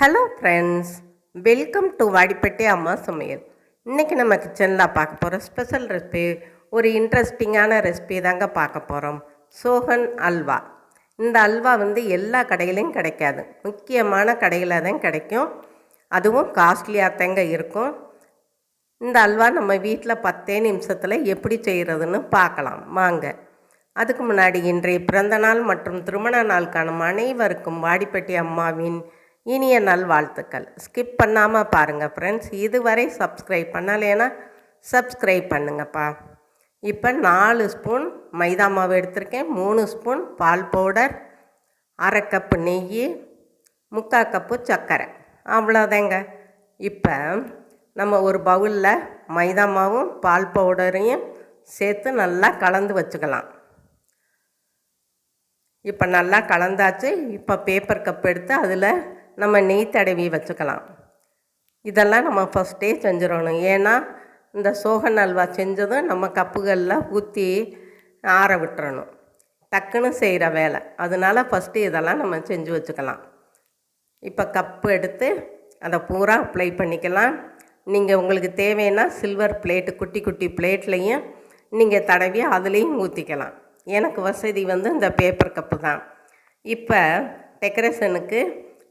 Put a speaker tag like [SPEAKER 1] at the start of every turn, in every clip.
[SPEAKER 1] Hello friends welcome to Vadipatti அம்மா சமையல் இன்றைக்கி நம்ம கிச்சனில் பார்க்க போகிற ஸ்பெஷல் ரெசிபி ஒரு இன்ட்ரெஸ்டிங்கான ரெசிபி தாங்க பார்க்க போகிறோம் சோகன் அல்வா இந்த அல்வா வந்து எல்லா கடையிலையும் கிடைக்காது. முக்கியமான கடையில் தான் கிடைக்கும். அதுவும் காஸ்ட்லியாக தாங்க இருக்கும். இந்த அல்வா நம்ம வீட்டில் பத்தே நிமிஷத்தில் எப்படி செய்கிறதுன்னு பார்க்கலாம். வாங்க. அதுக்கு முன்னாடி இன்றைய பிறந்த நாள் மற்றும் திருமண நாளுக்கான அனைவருக்கும் வாடிப்பட்டி அம்மாவின் இனிய நல் வாழ்த்துக்கள் ஸ்கிப் பண்ணாமல் பாருங்கள் ஃப்ரெண்ட்ஸ் இதுவரை சப்ஸ்கிரைப் பண்ணலைன்னா சப்ஸ்கிரைப் பண்ணுங்கப்பா. இப்போ நாலு ஸ்பூன் மைதா மாவு எடுத்திருக்கேன். மூணு ஸ்பூன் பால் பவுடர் அரை கப்பு நெய் முக்கால் கப்பு சர்க்கரை. அவ்வளோதாங்க. இப்போ நம்ம ஒரு பவுலில் மைதா மாவும் பால் பவுடரையும் சேர்த்து நல்லா கலந்து வச்சுக்கலாம். இப்போ நல்லா கலந்தாச்சு. இப்போ பேப்பர் கப் எடுத்து அதில் நம்ம நெய் தடவி வச்சுக்கலாம். இதெல்லாம் நம்ம ஃபஸ்ட்டே செஞ்சிடணும். ஏன்னா இந்த சோகன் அல்வா செஞ்சதும் நம்ம கப்புகளில் ஊற்றி ஆற விட்டுறணும். டக்குன்னு செய்கிற வேலை. அதனால ஃபஸ்ட்டு இதெல்லாம் நம்ம செஞ்சு வச்சுக்கலாம். இப்போ கப்பு எடுத்து அதை பூரா அப்ளை பண்ணிக்கலாம். நீங்கள் உங்களுக்கு தேவைன்னா சில்வர் பிளேட்டு குட்டி குட்டி பிளேட்லேயும் நீங்கள் தடவி அதுலேயும் ஊற்றிக்கலாம் எனக்கு வசதி வந்து இந்த பேப்பர் கப்பு தான். இப்போ டெக்கரேஷனுக்கு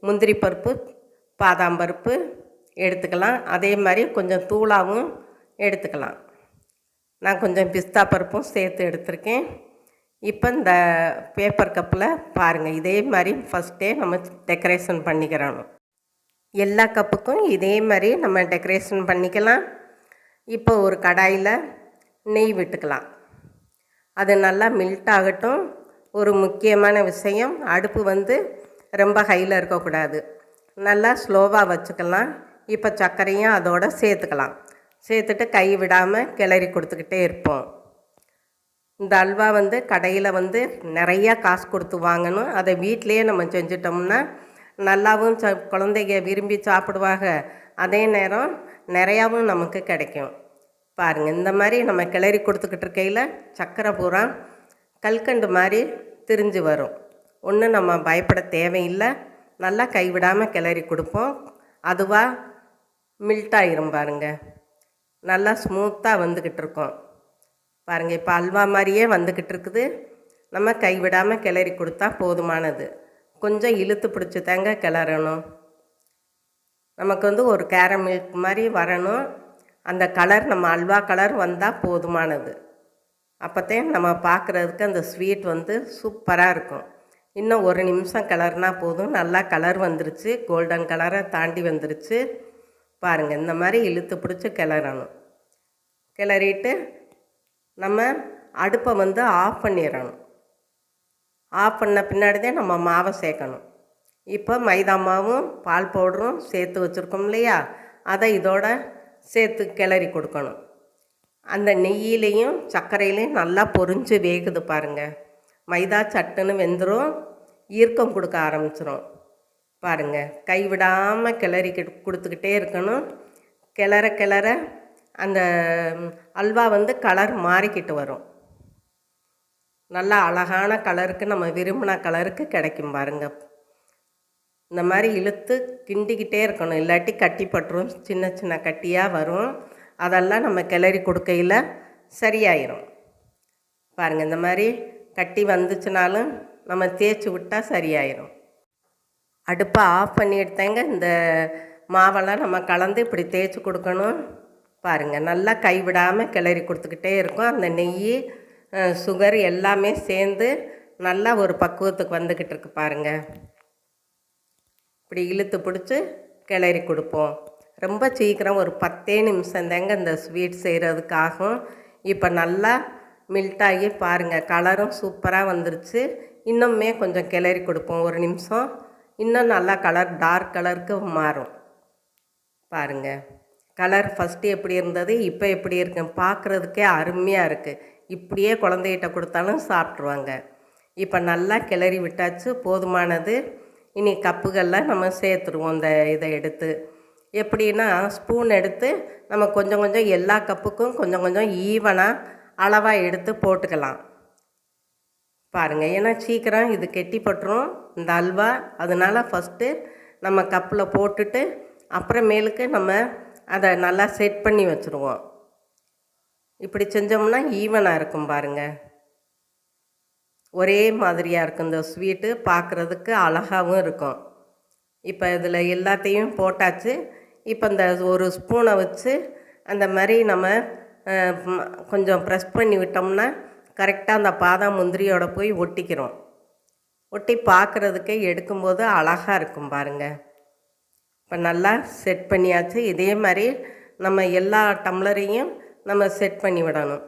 [SPEAKER 1] முந்திரி பருப்பு பாதாம் பருப்பு எடுத்துக்கலாம். அதே மாதிரி கொஞ்சம் தூளாகவும் எடுத்துக்கலாம். நான் கொஞ்சம் பிஸ்தா பருப்பும் சேர்த்து எடுத்திருக்கேன். இப்போ இந்த பேப்பர் கப்பில் பாருங்கள் இதே மாதிரி ஃபஸ்ட்டே நம்ம டெக்கரேஷன் பண்ணிக்கிறோம். எல்லா கப்புக்கும் இதே மாதிரி நம்ம டெக்கரேஷன் பண்ணிக்கலாம். இப்போ ஒரு கடாயில் நெய் விட்டுக்கலாம். அது நல்லா மெல்ட் ஆகட்டும். ஒரு முக்கியமான விஷயம் அடுப்பு வந்து ரொம்ப ஹையில் இருக்கக்கூடாது. நல்லா ஸ்லோவாக வச்சுக்கலாம். இப்போ சர்க்கரையும் அதோடு சேர்த்துக்கலாம். சேர்த்துட்டு கை விடாமல் கிளறி கொடுத்துக்கிட்டே இருப்போம். இந்த அல்வா வந்து கடையில் வந்து நிறையா காசு கொடுத்து வாங்கணும். அதை வீட்டிலையே நம்ம செஞ்சிட்டோம்னா நல்லாவும் ச குழந்தைங்க விரும்பி சாப்பிடுவாங்க. அதே நேரம் நிறையாவும் நமக்கு கிடைக்கும். பாருங்கள் இந்த மாதிரி நம்ம கிளறி கொடுத்துக்கிட்டு இருக்கையில் சக்கரை பூரா கல்கண்டு மாதிரி திரிஞ்சு வரும். ஒன்றும் நம்ம பயப்பட தேவையில்லை. நல்லா கைவிடாமல் கிளறி கொடுப்போம். அதுவாக மில்ட் ஆயிரும் பாருங்கள் நல்லா ஸ்மூத்தாக வந்துக்கிட்டு இருக்கோம். பாருங்கள் இப்போ அல்வா மாதிரியே வந்துக்கிட்டு இருக்குது. நம்ம கைவிடாமல் கிளறி கொடுத்தா போதுமானது. கொஞ்சம் இழுத்து பிடிச்சி தாங்க கிளறணும். நமக்கு வந்து ஒரு கேரம் மில்க் மாதிரி வரணும். அந்த கலர் நம்ம அல்வா கலர் வந்தால் போதுமானது. அப்போத்தே நம்ம பார்க்குறதுக்கு அந்த ஸ்வீட் வந்து சூப்பராக இருக்கும். இன்னும் ஒரு நிமிஷம் கலர்னா போதும். நல்லா கலர் வந்துருச்சு. கோல்டன் கலரை தாண்டி வந்துருச்சு. பாருங்கள் இந்த மாதிரி இழுத்து பிடிச்சி கிளறணும். கிளறிட்டு நம்ம அடுப்பை வந்து ஆஃப் பண்ணிடணும். ஆஃப் பண்ண பின்னாடி தான் நம்ம மாவை சேர்க்கணும். இப்போ மைதா மாவும் பால் பவுடரும் சேர்த்து வச்சுருக்கோம் இல்லையா? அதை இதோட சேர்த்து கிளறி கொடுக்கணும். அந்த நெய்யிலையும் சர்க்கரையிலையும் நல்லா பொரிஞ்சு வேகுது பாருங்கள் மைதா சட்டுன்னு வெந்துடும் ஈர்க்கம் கொடுக்க ஆரம்பிச்சிரும். பாருங்கள் கைவிடாமல் கிளறி கொடுத்துக்கிட்டே இருக்கணும். கிளற கிளற அந்த அல்வா வந்து கலர் மாறிக்கிட்டு வரும். நல்லா அழகான கலருக்கு நம்ம விரும்பின கலருக்கு கிடைக்கும் பாருங்கள் இந்த மாதிரி இழுத்து கிண்டிக்கிட்டே இருக்கணும். இல்லாட்டி கட்டி பட்டுரும் சின்ன சின்ன கட்டியாக வரும். அதெல்லாம் நம்ம கிளறி கொடுக்கையில் சரியாயிரும். பாருங்கள் இந்த மாதிரி கட்டி வந்துச்சுனாலும் நம்ம தேய்ச்சி விட்டால் சரியாயிரும். அடுப்பை ஆஃப் பண்ணி எடுத்தேங்க. இந்த மாவெல்லாம் நம்ம கலந்து இப்படி தேய்ச்சி கொடுக்கணும். பாருங்கள் நல்லா கைவிடாமல் கிளறி கொடுத்துக்கிட்டே இருக்கும். அந்த நெய் சுகர் எல்லாமே சேர்ந்து நல்லா ஒரு பக்குவத்துக்கு வந்துக்கிட்டு இருக்கு பாருங்கள் இப்படி இழுத்து பிடிச்சி கிளறி கொடுப்போம். ரொம்ப சீக்கிரம் ஒரு பத்தே நிமிஷம் தாங்க இந்த ஸ்வீட் செய்கிறதுக்காகும் இப்போ நல்லா மில்ட் ஆகி பாருங்கள் கலரும் சூப்பராக வந்துருச்சு. இன்னுமே கொஞ்சம் கிளறி கொடுப்போம். ஒரு நிமிஷம். இன்னும் நல்லா கலர் டார்க் கலருக்கு மாறும். பாருங்கள் கலர் ஃபஸ்ட்டு எப்படி இருந்தது இப்போ எப்படி இருக்கு? பார்க்குறதுக்கே அருமையாக இருக்குது இப்படியே குழந்தைகிட்ட கொடுத்தாலும் சாப்பிட்ருவாங்க இப்போ நல்லா கிளறி விட்டாச்சு. போதுமானது. இனி கப்புகளில் நம்ம சேர்த்துருவோம் இந்த இதை எடுத்து. எப்படின்னா ஸ்பூன் எடுத்து நம்ம கொஞ்சம் கொஞ்சம் எல்லா கப்புக்கும் கொஞ்சம் கொஞ்சம் ஈவனாக அளவாக எடுத்து போட்டுக்கலாம். பாருங்கள் ஏன்னா சீக்கிரம் இது கெட்டி பட்டுரும். இந்த அல்வா அதனால் ஃபஸ்ட்டு நம்ம கப்பில் போட்டுட்டு அப்புறமேலுக்கு நம்ம அதை நல்லா செட் பண்ணி வச்சுருவோம். இப்படி செஞ்சோம்னா ஈவனாக இருக்கும் பாருங்கள் ஒரே மாதிரியாக இருக்கும் இந்த ஸ்வீட்டு பார்க்குறதுக்கு அழகாகவும் இருக்கும். இப்போ இதில் எல்லாத்தையும் போட்டாச்சு. இப்போ இந்த ஒரு ஸ்பூனை வச்சு அந்த மாதிரி நம்ம கொஞ்சம் ப்ரெஸ் பண்ணி விட்டோம்னா கரெக்டாக அந்த பாதாம் முந்திரியோட போய் ஒட்டிக்கிறோம். ஒட்டி பார்க்குறதுக்கே எடுக்கும்போது அழகாக இருக்கும் பாருங்கள் இப்போ நல்லா செட் பண்ணியாச்சு. இதே மாதிரி நம்ம எல்லா டம்ளரையும் நம்ம செட் பண்ணி விடணும்.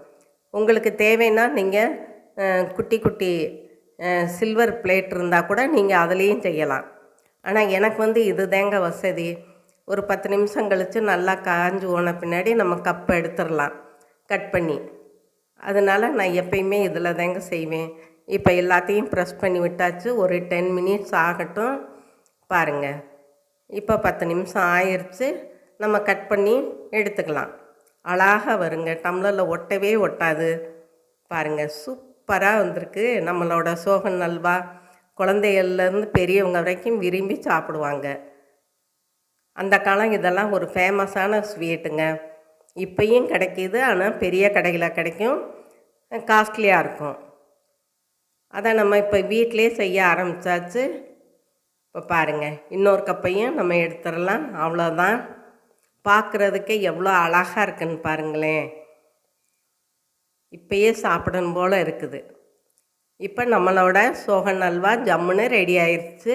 [SPEAKER 1] உங்களுக்கு தேவைன்னா நீங்கள் குட்டி குட்டி சில்வர் பிளேட் இருந்தால் கூட நீங்கள் அதுலேயும் செய்யலாம். ஆனால் எனக்கு வந்து இது தேங்க வசதி. ஒரு பத்து நிமிஷம் கழித்து நல்லா காஞ்சு போன பின்னாடி நம்ம கப்பை எடுத்துடலாம். கட் பண்ணி. அதனால் நான் எப்பயுமே இதில் தாங்க செய்வேன். இப்போ எல்லாத்தையும் ப்ரெஸ் பண்ணி விட்டாச்சு. ஒரு டென் மினிட்ஸ் ஆகட்டும். பாருங்கள் இப்போ பத்து நிமிஷம் ஆயிடுச்சு நம்ம கட் பண்ணி எடுத்துக்கலாம். அழகாக வருங்க. டம்ளரில் ஒட்டவே ஒட்டாது. பாருங்கள் சூப்பராக வந்திருக்கு. நம்மளோட சோகன் நல்வா குழந்தைகள்லேருந்து பெரியவங்க வரைக்கும் விரும்பி சாப்பிடுவாங்க. அந்த காலம் இதெல்லாம் ஒரு ஃபேமஸான ஸ்வீட்டுங்க இப்பயும் கிடைக்கிது. ஆனால் பெரிய கடையில் கிடைக்கும். காஸ்ட்லியாக இருக்கும். அதை நம்ம இப்போ வீட்டிலே செய்ய ஆரம்பித்தாச்சு இப்போ பாருங்கள் இன்னொரு கப்பையும் நம்ம எடுத்துடலாம். அவ்வளோதான் பார்க்குறதுக்கே எவ்வளோ அழகாக இருக்குன்னு பாருங்களேன். இப்பயே சாப்பிடணும் போல் இருக்குது. இப்போ நம்மளோட சோகன் அல்வா ஜம்முன்னு ரெடி ஆயிடுச்சு